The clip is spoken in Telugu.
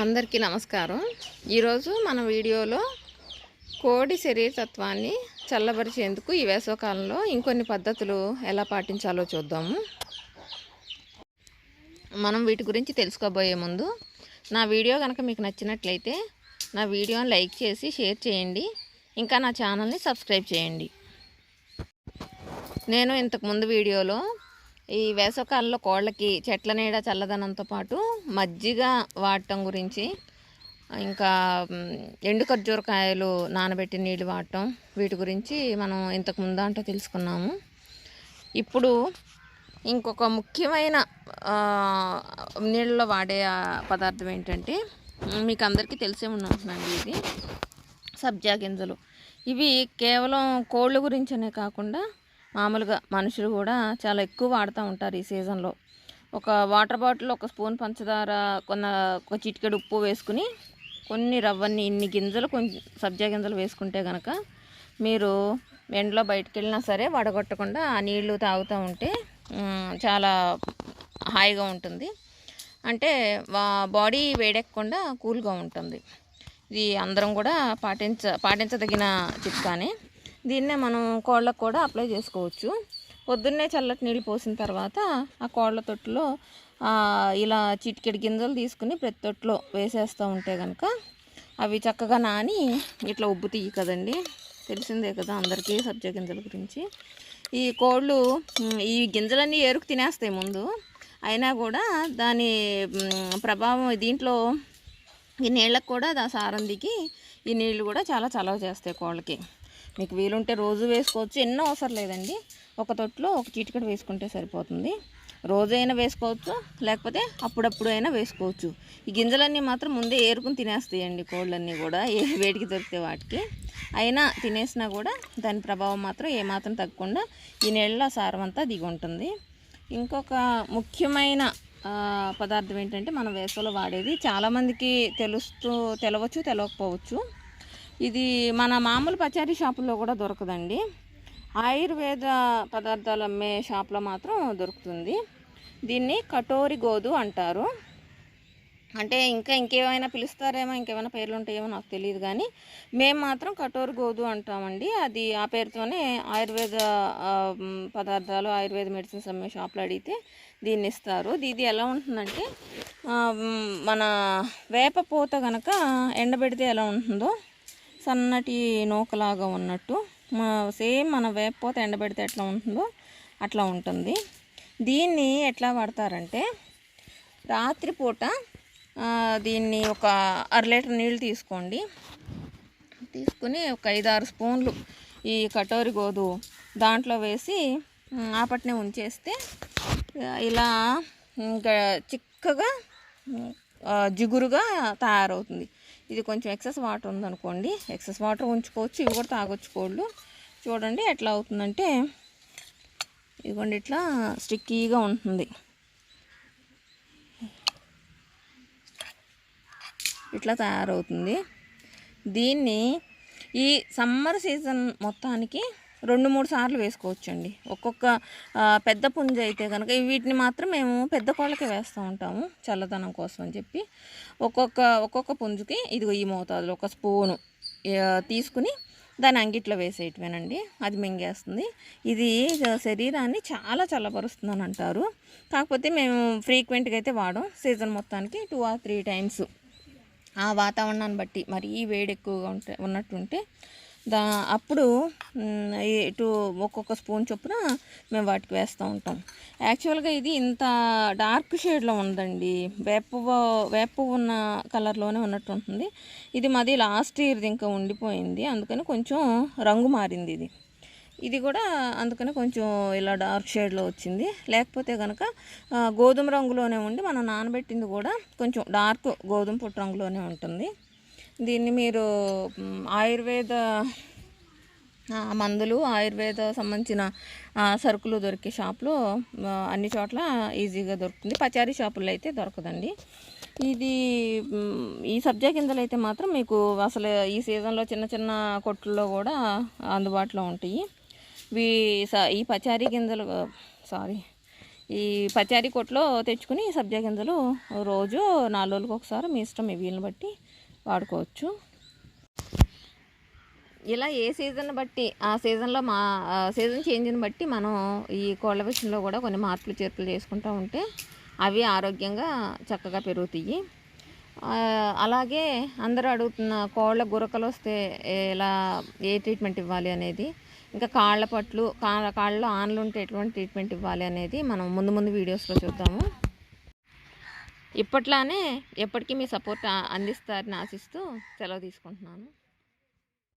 అందరికీ నమస్కారం. ఈరోజు మన వీడియోలో కోడి శరీరతత్వాన్ని చల్లబరిచేందుకు ఈ వేసవకాలంలో ఇంకొన్ని పద్ధతులు ఎలా పాటించాలో చూద్దాము. మనం వీటి గురించి తెలుసుకోబోయే ముందు నా వీడియో కనుక మీకు నచ్చినట్లయితే నా వీడియోని లైక్ చేసి షేర్ చేయండి. ఇంకా నా ఛానల్ని సబ్స్క్రైబ్ చేయండి. నేను ఇంతకు ముందు వీడియోలో ఈ వేసవకాలంలో కోళ్ళకి చెట్ల నీడ చల్లదనంతో పాటు మజ్జిగ వాడటం గురించి ఇంకా ఎండు ఖర్జూరకాయలు నానబెట్టి నీళ్ళు వాడటం వీటి గురించి మనం ఇంతకు ముందంటో తెలుసుకున్నాము. ఇప్పుడు ఇంకొక ముఖ్యమైన నీళ్ళలో వాడే పదార్థం ఏంటంటే మీకు అందరికీ తెలిసే ఉంటుందండి ఇది సబ్జా గింజలు. ఇవి కేవలం కోళ్ళ గురించనే కాకుండా మామూలుగా మనుషులు కూడా చాలా ఎక్కువ వాడుతూ ఉంటారు ఈ సీజన్లో. ఒక వాటర్ బాటిల్ ఒక స్పూన్ పంచదార కొన్న ఒక చిటికెడు ఉప్పు వేసుకుని కొన్ని రవ్వని ఇన్ని గింజలు కొంచెం సబ్జా గింజలు వేసుకుంటే కనుక మీరు ఎండలో బయటకు వెళ్ళినా సరే వడగొట్టకుండా ఆ నీళ్ళు తాగుతూ ఉంటే చాలా హాయిగా ఉంటుంది. అంటే వా- బాడీ వేడెక్కకుండా కూల్గా ఉంటుంది. ఇది అందరం కూడా పాటించ పాటించదగిన చిట్కానే దీన్నే మనం కోళ్ళకు కూడా అప్లై చేసుకోవచ్చు. పొద్దున్నే చల్లటి నీళ్ళు పోసిన తర్వాత ఆ కోళ్ళ తొట్టులో ఇలా చిటికెడి గింజలు తీసుకుని ప్రతి తొట్టులో వేసేస్తూ ఉంటే కనుక అవి చక్కగా నాని ఇట్లా ఉబ్బు తీయి కదండి. తెలిసిందే కదా అందరికీ సబ్జా గింజల గురించి. ఈ కోళ్ళు ఈ గింజలన్నీ ఏరుకు తినేస్తాయి ముందు. అయినా కూడా దాని ప్రభావం దీంట్లో ఈ నీళ్ళకు కూడా దా సారం దిగి ఈ నీళ్ళు కూడా చాలా చలవ చేస్తాయి కోళ్ళకి. మీకు వీలుంటే రోజు వేసుకోవచ్చు. ఎన్నో అవసరం లేదండి. ఒక తొట్లో ఒక చీటికడ వేసుకుంటే సరిపోతుంది. రోజైనా వేసుకోవచ్చు లేకపోతే అప్పుడప్పుడు అయినా వేసుకోవచ్చు. ఈ గింజలన్నీ మాత్రం ముందే ఏరుకుని తినేస్తాయండి కోళ్ళన్నీ కూడా ఏ వేడికి దొరికితే వాటికి. అయినా తినేసినా కూడా దాని ప్రభావం మాత్రం ఏమాత్రం తగ్గకుండా ఈ నీళ్ళలో సారం అంతా దిగి ఉంటుంది. ఇంకొక ముఖ్యమైన పదార్థం ఏంటంటే మనం వేసవిలో వాడేది. చాలామందికి తెలుస్తూ తెలవచ్చు తెలవకపోవచ్చు. ఇది మన మామూలు పచారీ షాపుల్లో కూడా దొరకదండి. ఆయుర్వేద పదార్థాలు అమ్మే షాప్లో మాత్రం దొరుకుతుంది. దీన్ని కటోరి గోదు అంటారు. అంటే ఇంకా ఇంకేమైనా పిలుస్తారేమో ఇంకేమైనా పేర్లు ఉంటాయేమో నాకు తెలియదు కానీ మేము మాత్రం కటోరు గోదు అంటామండి. అది ఆ పేరుతోనే ఆయుర్వేద పదార్థాలు ఆయుర్వేద మెడిసిన్స్ అమ్మే షాప్లో అడిగితే దీన్ని ఇస్తారు. ఇది ఎలా ఉంటుందంటే మన వేప పూత కనుక ఎండబెడితే ఎలా ఉంటుందో సన్నటి నూకలాగా ఉన్నట్టు మా సేమ్ మన వేపపోతే ఎండబెడితే ఎట్లా ఉంటుందో అట్లా ఉంటుంది. దీన్ని ఎట్లా వాడతారంటే రాత్రిపూట దీన్ని ఒక అర లీటర్ నీళ్ళు తీసుకోండి. తీసుకుని ఒక ఐదు ఆరు స్పూన్లు ఈ కటోరి గోధు దాంట్లో వేసి అప్పట్నే ఆపట్నే ఉంచేస్తే ఇలా ఇంకా చిక్కగా జిగురుగా తయారవుతుంది. ఇది కొంచెం ఎక్సెస్ వాటర్ ఉందనుకోండి. ఎక్సెస్ వాటర్ ఉంచుకోవచ్చు ఇవి కూడా తాగొచ్చు కోళ్ళు. చూడండి ఎట్లా అవుతుందంటే ఇదిగోండి ఇట్లా స్టిక్కీగా ఉంటుంది. ఇట్లా తయారవుతుంది. దీన్ని ఈ సమ్మర్ సీజన్ మొత్తానికి రెండు మూడు సార్లు వేసుకోవచ్చండి. ఒక్కొక్క పెద్ద పుంజ అయితే కనుక వీటిని మాత్రం మేము పెద్ద కోళ్ళకి వేస్తూ ఉంటాము చల్లదనం కోసం అని చెప్పి. ఒక్కొక్క ఒక్కొక్క పుంజుకి ఇదిగో ఈ మోతాదులో ఒక స్పూను తీసుకుని దాని అంగిట్లో వేసేయటమేనండి. అది మింగేస్తుంది. ఇది శరీరాన్ని చాలా చల్లబరుస్తుందని అంటారు. కాకపోతే మేము ఫ్రీక్వెంట్గా అయితే వాడం. సీజన్ మొత్తానికి టూ ఆర్ త్రీ టైమ్స్. ఆ వాతావరణాన్ని బట్టి మరీ వేడి ఎక్కువగా ఉంటే ఉన్నట్టుంటే దా అప్పుడు ఇటు ఒక్కొక్క స్పూన్ చొప్పున మేము వాటికి వేస్తూ ఉంటాం. యాక్చువల్గా ఇది ఇంత డార్క్ షేడ్లో ఉందండి వేప వేప ఉన్న కలర్లోనే ఉన్నట్టు ఉంటుంది. ఇది మాది లాస్ట్ ఇయర్ది ఇంకా ఉండిపోయింది. అందుకని కొంచెం రంగు మారింది ఇది. ఇది కూడా అందుకని కొంచెం ఇలా డార్క్ షేడ్లో వచ్చింది. లేకపోతే కనుక గోధుమ రంగులోనే ఉండి మనం నానబెట్టింది కూడా కొంచెం డార్క్ గోధుమ పొట్టు రంగులోనే ఉంటుంది. దీన్ని మీరు ఆయుర్వేద మందులు ఆయుర్వేద సంబంధించిన సరుకులు దొరికే షాప్లో అన్ని చోట్ల ఈజీగా దొరుకుతుంది. పచారీ షాపుల్లో అయితే దొరకదండి. ఇది ఈ సబ్జా గింజలు అయితే మాత్రం మీకు అసలు ఈ సీజన్లో చిన్న చిన్న కొట్టుల్లో కూడా అందుబాటులో ఉంటాయి. వీ స- ఈ పచారీ గింజలు సారీ ఈ పచారీ కొట్లో తెచ్చుకుని సబ్జా గింజలు రోజు నాలుగు రోజులకు ఒకసారి మీ ఇష్టం మీ వీలుని బట్టి వాడుకోవచ్చు. ఇలా ఏ సీజన్ బట్టి ఆ సీజన్లో మా సీజన్ చేంజ్ని బట్టి మనం ఈ కోళ్ళ విషయంలో కూడా కొన్ని మార్పులు చేర్పులు చేసుకుంటూ ఉంటే అవి ఆరోగ్యంగా చక్కగా పెరుగుతాయి. అలాగే అందరూ అడుగుతున్న కోళ్ళ గురకలు వస్తే ఎలా ఏ ట్రీట్మెంట్ ఇవ్వాలి అనేది ఇంకా కాళ్ళ పట్లు కాళ్ళ కాళ్ళలో ఆన్లు ఉంటే ఎటువంటి ట్రీట్మెంట్ ఇవ్వాలి అనేది మనం ముందు ముందు వీడియోస్లో చూద్దాము. ఇప్పట్లానే ఎప్పటికీ మీ సపోర్ట్ అందిస్తారని ఆశిస్తూ సెలవు తీసుకుంటున్నాను.